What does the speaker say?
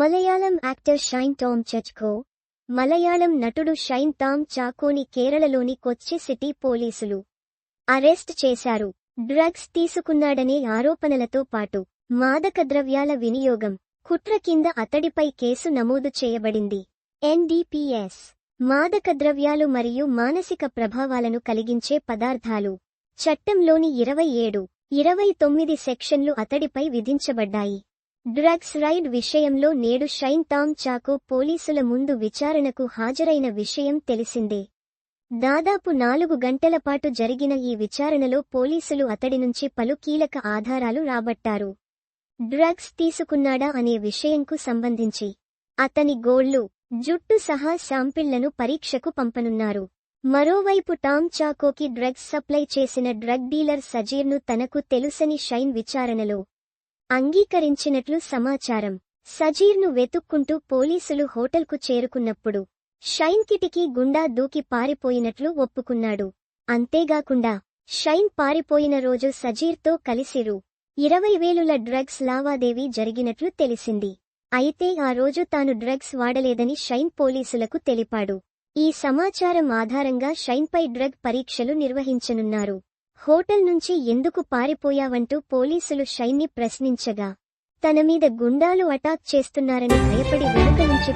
Malayalam actor Shine Tom Chacko Malayalam నటుడు షైన్ టామ్ చాకోని కేరళలోని కొచ్చి సిటీ పోలీసులు అరెస్ట్ చేశారు. డ్రగ్స్ తీసుకున్నాడనే ఆరోపణలతో పాటు మాదక ద్రవ్యాల వినియోగం కుట్ర కింద అతడిపై కేసు నమోదు చేయబడింది. ఎన్డీపీఎస్ మాదక ద్రవ్యాలు మరియు మానసిక ప్రభావాలను కలిగించే పదార్థాలు. చట్టంలోని ఇరవై ఏడు ఇరవై తొమ్మిది సెక్షన్లు అతడిపై విధించబడ్డాయి. డ్రగ్స్ రైడ్ విషయంలో నేడు షైన్ టామ్ చాకో పోలీసుల ముందు విచారణకు హాజరైన విషయం తెలిసిందే. దాదాపు నాలుగు గంటల పాటు జరిగిన ఈ విచారణలో పోలీసులు అతడి నుంచి పలు కీలక ఆధారాలు రాబట్టారు. డ్రగ్స్ తీసుకున్నాడా అనే విషయంకు సంబంధించి అతని గోళ్ళు జుట్టు సహా శాంపిళ్ళను పరీక్షకు పంపనున్నారు. మరోవైపు టామ్ చాకోకి డ్రగ్స్ సప్లై చేసిన డ్రగ్ డీలర్ సజీర్ను తనకు తెలుసని షైన్ విచారణలో అంగీకరించినట్లు సమాచారం. సజీర్ను వెతుక్కుంటూ పోలీసులు హోటల్కు చేరుకున్నప్పుడు షైన్ కిటికీ గుండా దూకి పారిపోయినట్లు ఒప్పుకున్నాడు. అంతేగాకుండా షైన్ పారిపోయిన రోజు సజీర్తో కలిసిరు. ఇరవై వేలుల డ్రగ్స్ లావాదేవీ జరిగినట్లు తెలిసింది. అయితే ఆ రోజు తాను డ్రగ్స్ వాడలేదని షైన్ పోలీసులకు తెలిపాడు. ఈ సమాచారం ఆధారంగా షైన్పై డ్రగ్ పరీక్షలు నిర్వహించనున్నారు. హోటల్ నుంచి ఎందుకు పారిపోయావంటూ పోలీసులు షైన్ని ప్రశ్నించగా తన మీద గుండాలు అటాక్ చేస్తున్నారని భయపడి వెనుక నుంచి